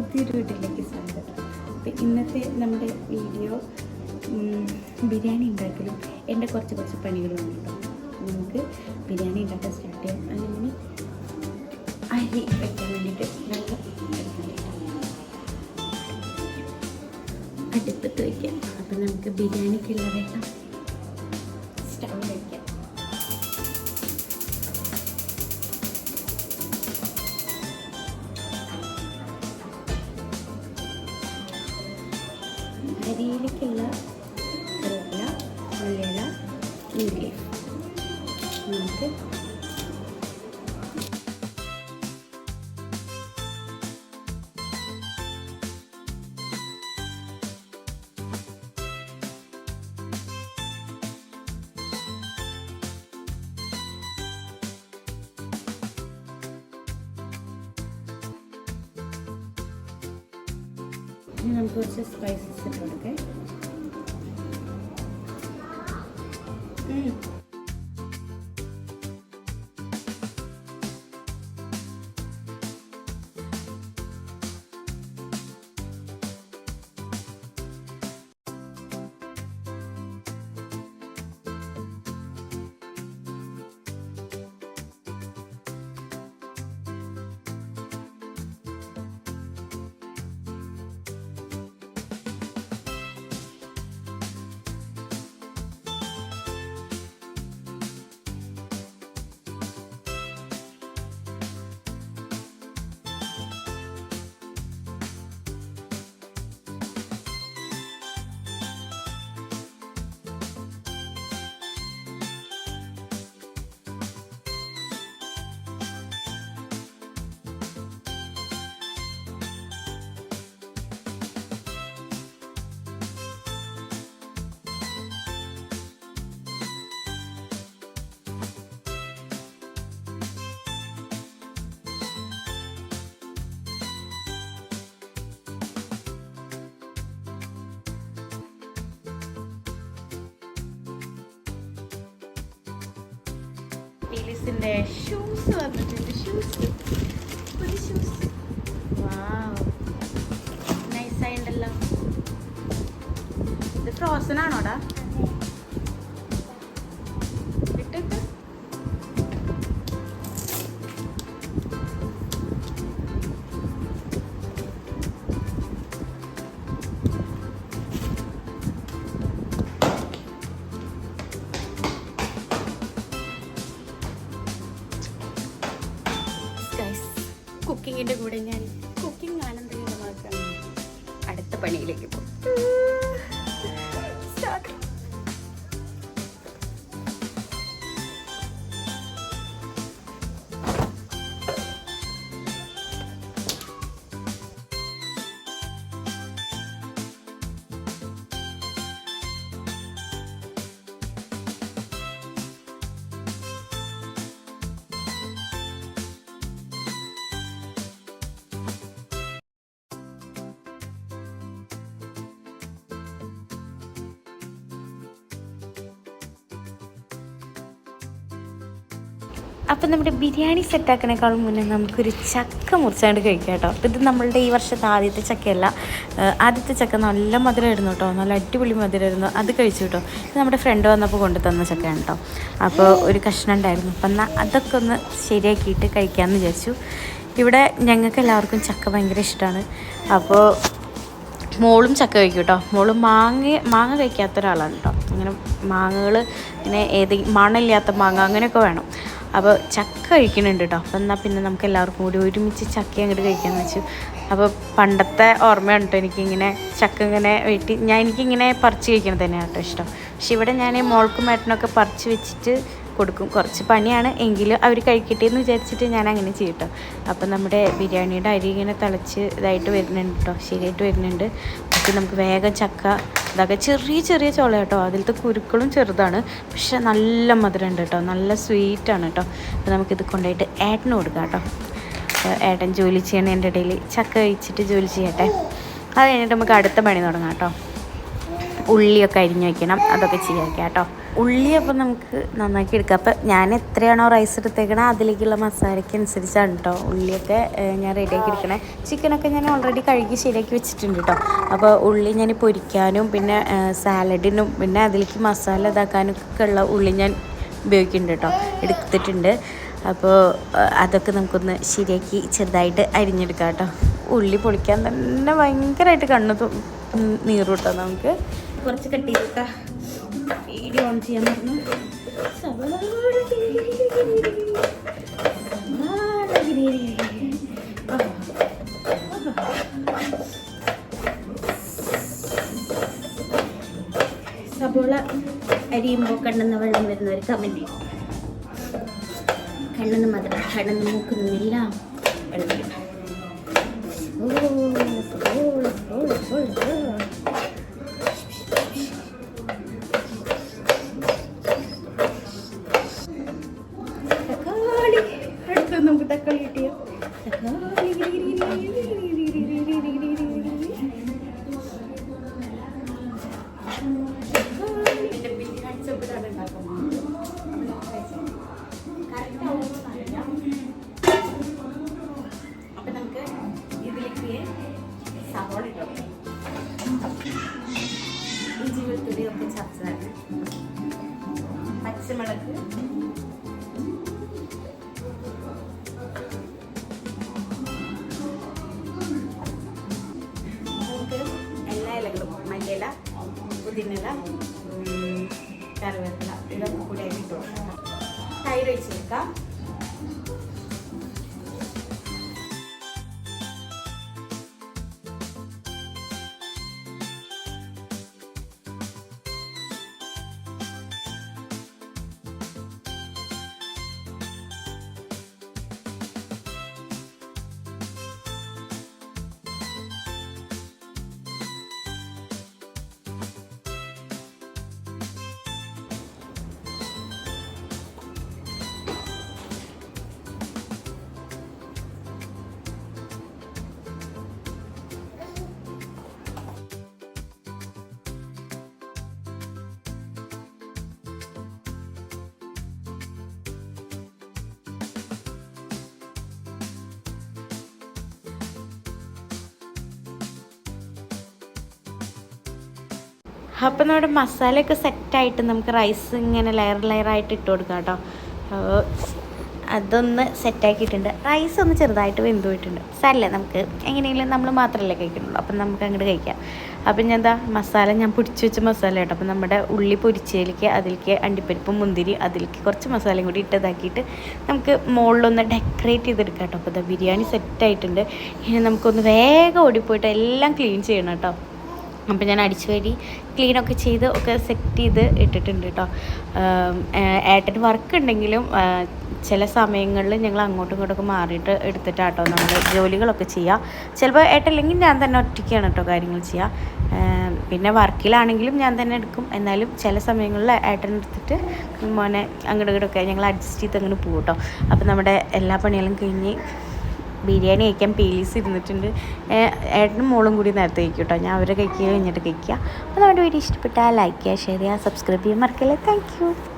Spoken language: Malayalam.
പുതിയൊരു വീട്ടിലേക്ക് സ്വാഗതം അപ്പം ഇന്നത്തെ നമ്മുടെ വീഡിയോ ബിരിയാണി ഉണ്ടാക്കലും എന്റെ കുറച്ച് കുറച്ച് പണികളുമാണ് കേട്ടോ. നമുക്ക് ബിരിയാണി ഉണ്ടാക്കാൻ സ്റ്റാർട്ട് ചെയ്യാം. അല്ലെങ്കിൽ അരി വെക്കാൻ വേണ്ടിയിട്ട് നല്ല അടുപ്പത്ത് വയ്ക്കാം അപ്പം നമുക്ക് ബിരിയാണിക്കുള്ള അരിയിലേക്കുള്ള കറിവേപ്പില ഉള്ളില ഇഞ്ചി നമുക്ക് ഇനി നമുക്ക് കുറച്ച് സ്പൈസസ് ഇട്ട് കൊടുക്കാം. ഉം. പീലിസിന്റെ ഷൂസ് വന്നിട്ടുണ്ട്. ഷൂസ് ഒരു ഷൂസ് വാവ് നൈസ് ആയിണ്ടല്ലോ ഇത് ഫ്രോസൺ ആണോടാ? കുക്കിങ്ങിന്റെ കൂടെ ഞാൻ കുക്കിംഗ് ആനന്ദകരമാക്കാൻ അടുത്ത പണിയിലേക്ക് പോകും. അപ്പം നമ്മുടെ ബിരിയാണി സെറ്റാക്കണേക്കാളും മുന്നേ നമുക്കൊരു ചക്ക മുറിച്ചാണ്ട് കഴിക്കാം കേട്ടോ. ഇത് നമ്മളുടെ ഈ വർഷത്തെ ആദ്യത്തെ ചക്കയല്ല. ആദ്യത്തെ ചക്ക നല്ല മധുരമായിരുന്നു കേട്ടോ. നല്ല അടിപൊളി മധുരമായിരുന്നു. അത് കഴിച്ചു കേട്ടോ. ഇത് നമ്മുടെ ഫ്രണ്ട് വന്നപ്പോൾ കൊണ്ടു തന്ന ചക്കയാണ് കേട്ടോ. അപ്പോൾ ഒരു കഷ്ണം ഉണ്ടായിരുന്നു. അപ്പം എന്നാൽ അതൊക്കെ ഒന്ന് ശരിയാക്കിയിട്ട് കഴിക്കാമെന്ന് വിചാരിച്ചു. ഇവിടെ ഞങ്ങൾക്ക് എല്ലാവർക്കും ചക്ക ഭയങ്കര ഇഷ്ടമാണ് അപ്പോൾ മോളും ചക്ക കഴിക്കും കേട്ടോ. മോൾ മാങ്ങ മാങ്ങ കഴിക്കാത്ത ഒരാളാണ് കേട്ടോ. അങ്ങനെ മാങ്ങകൾ ഇങ്ങനെ ഏതെങ്കിലും മണമില്ലാത്ത മാങ്ങ അങ്ങനെയൊക്കെ വേണം. അപ്പോൾ ചക്ക കഴിക്കുന്നുണ്ട് കേട്ടോ അപ്പം എന്നാൽ പിന്നെ നമുക്ക് എല്ലാവർക്കും കൂടി ഒരുമിച്ച് ചക്ക അങ്ങോട്ട് കഴിക്കാമെന്ന് വെച്ചു. അപ്പോൾ പണ്ടത്തെ ഓർമ്മയാണ് കേട്ടോ എനിക്കിങ്ങനെ ചക്ക ഇങ്ങനെ വീട്ടിൽ ഞാൻ എനിക്കിങ്ങനെ പറിച്ച് കഴിക്കണത് തന്നെയാണ് കേട്ടോ ഇഷ്ടം. പക്ഷെ ഇവിടെ ഞാൻ മോൾക്കും മേട്ടനൊക്കെ പറിച്ച് വെച്ചിട്ട് കൊടുക്കും. കുറച്ച് പണിയാണ് എങ്കിലും അവർ കഴിക്കട്ടെ എന്ന് വിചാരിച്ചിട്ട് ഞാൻ അങ്ങനെ ചെയ്യും കേട്ടോ അപ്പം നമ്മുടെ ബിരിയാണിയുടെ അരി ഇങ്ങനെ തിളച്ച് ഇതായിട്ട് വരുന്നുണ്ട് കേട്ടോ ശരിയായിട്ട് വരുന്നുണ്ട്. അപ്പം നമുക്ക് വേഗം ചക്ക ഇതൊക്കെ ചെറിയ ചെറിയ ചോള കേട്ടോ അതിലത്തെ കുരുക്കളും ചെറുതാണ്. പക്ഷെ നല്ല മധുരം ഉണ്ട് കേട്ടോ നല്ല സ്വീറ്റാണ് കേട്ടോ അപ്പം നമുക്കിത് കൊണ്ടുപോയിട്ട് ഏട്ടന് കൊടുക്കാം കേട്ടോ ഏട്ടൻ ജോലി ചെയ്യണതിന്റെ ഇടയിൽ ചക്ക കഴിച്ചിട്ട് ജോലി ചെയ്യട്ടെ. അത് കഴിഞ്ഞിട്ട് നമുക്ക് അടുത്ത പണി തുടങ്ങാം കേട്ടോ ഉള്ളിയൊക്കെ അരിഞ്ഞു വയ്ക്കണം അതൊക്കെ ചെയ്യാം കേട്ടോ. ഉള്ളി അപ്പം നമുക്ക് നന്നാക്കി എടുക്കുക അപ്പം ഞാൻ എത്രയാണോ റൈസ് എടുത്തേക്കണേ അതിലേക്കുള്ള മസാലയ്ക്ക് അനുസരിച്ചാണ് കേട്ടോ ഉള്ളിയൊക്കെ ഞാൻ റെഡിയാക്കി എടുക്കണേ. ചിക്കനൊക്കെ ഞാൻ ഓൾറെഡി കഴുകി ശരിയാക്കി വെച്ചിട്ടുണ്ട് കേട്ടോ അപ്പോൾ ഉള്ളി ഞാൻ പൊരിക്കാനും പിന്നെ സാലഡിനും പിന്നെ അതിലേക്ക് മസാല ഇതാക്കാനും ഒക്കെ ഉള്ള ഉള്ളി ഞാൻ ഉപയോഗിക്കുന്നുണ്ട് കേട്ടോ എടുത്തിട്ടുണ്ട്. അപ്പോൾ അതൊക്കെ നമുക്കൊന്ന് ശരിയാക്കി ചെറുതായിട്ട് അരിഞ്ഞെടുക്കാം കേട്ടോ ഉള്ളി പൊളിക്കാൻ തന്നെ ഭയങ്കരമായിട്ട് കണ്ണു നീറൂട്ടോ നമുക്ക്. കുറച്ച് കട്ടി വീഡിയോ ഓൺ ചെയ്യാൻ പറഞ്ഞു. സബോള അരിയുമ്പോൾ കണ്ണെന്ന് വെള്ളം വരുന്ന ഒരു കമന്റ് കണ്ണെന്ന് മാത്രം കണ്ണെന്ന് മൂക്കുന്നില്ല. വെള്ളം Sakın. പുതിനില ഉം, കറിവേപ്പില ഇതൊക്കെ കൂടി ആയിട്ട് അപ്പം നമ്മുടെ മസാലയൊക്കെ സെറ്റായിട്ട് നമുക്ക് റൈസ് ഇങ്ങനെ ലെയർ ലെയറായിട്ട് ഇട്ട് കൊടുക്കാം കേട്ടോ. അതൊന്ന് സെറ്റാക്കിയിട്ടുണ്ട് റൈസ് ഒന്ന് ചെറുതായിട്ട് വെന്ത് പോയിട്ടുണ്ട്. സാരല്ലേ നമുക്ക്? എങ്ങനെയെങ്കിലും നമ്മൾ മാത്രമല്ലേ കഴിക്കുന്നുള്ളൂ. അപ്പം നമുക്ക് അങ്ങോട്ട് കഴിക്കാം. അപ്പം ഞാൻ എന്താ? മസാല ഞാൻ പൊടിച്ച് വെച്ച മസാല കേട്ടോ. അപ്പം നമ്മുടെ ഉള്ളി പൊരിച്ചതിലേക്ക് അതിലേക്ക് അണ്ടിപ്പരിപ്പും മുന്തിരി അതിലേക്ക് കുറച്ച് മസാലയും കൂടി ഇട്ടതാക്കിയിട്ട് നമുക്ക് മുകളിലൊന്ന് ഡെക്കറേറ്റ് ചെയ്തെടുക്കാം കേട്ടോ. അപ്പോൾ ബിരിയാണി സെറ്റായിട്ടുണ്ട് ഇനി നമുക്കൊന്ന് വേഗം ഓടിപ്പോയിട്ട് എല്ലാം ക്ലീൻ ചെയ്യണം കേട്ടോ. അപ്പം ഞാൻ അടിച്ചു വരി ക്ലീനൊക്കെ ചെയ്ത് ഒക്കെ സെറ്റ് ചെയ്ത് ഇട്ടിട്ടുണ്ട് കേട്ടോ ഏട്ടൻ വർക്ക് ഉണ്ടെങ്കിലും ചില സമയങ്ങളിൽ ഞങ്ങൾ അങ്ങോട്ടും ഇങ്ങോട്ടൊക്കെ മാറിയിട്ട് എടുത്തിട്ടാട്ടോ നമ്മൾ ജോലികളൊക്കെ ചെയ്യുക ചിലപ്പോൾ ഏട്ടല്ലെങ്കിൽ ഞാൻ തന്നെ ഒറ്റയ്ക്കാണ് കേട്ടോ കാര്യങ്ങൾ ചെയ്യുക പിന്നെ വർക്കിലാണെങ്കിലും ഞാൻ തന്നെ എടുക്കും. എന്നാലും ചില സമയങ്ങളിൽ ഏട്ടൻ എടുത്തിട്ട് മോനെ അങ്ങോട്ടും ഇങ്ങോട്ടൊക്കെ ഞങ്ങൾ അഡ്ജസ്റ്റ് ചെയ്ത് അങ്ങനെ പോകും കേട്ടോ അപ്പം നമ്മുടെ എല്ലാ പണികളും കഴിഞ്ഞ് ബിരിയാണി കഴിക്കാൻ പേലീസ് ഇരുന്നിട്ടുണ്ട്. ഏട്ടനും മോളും കൂടി നേരത്തെ കഴിക്കും കേട്ടോ ഞാൻ അവരെ കഴിക്കുക കഴിഞ്ഞിട്ട് കഴിക്കുക അപ്പോൾ നമ്മുടെ വീഡിയോ ഇഷ്ടപ്പെട്ടാൽ ലൈക്ക് ചെയ്യുക ഷെയർ ചെയ്യുക സബ്സ്ക്രൈബ് ചെയ്യാൻ മറക്കല്ലേ. താങ്ക്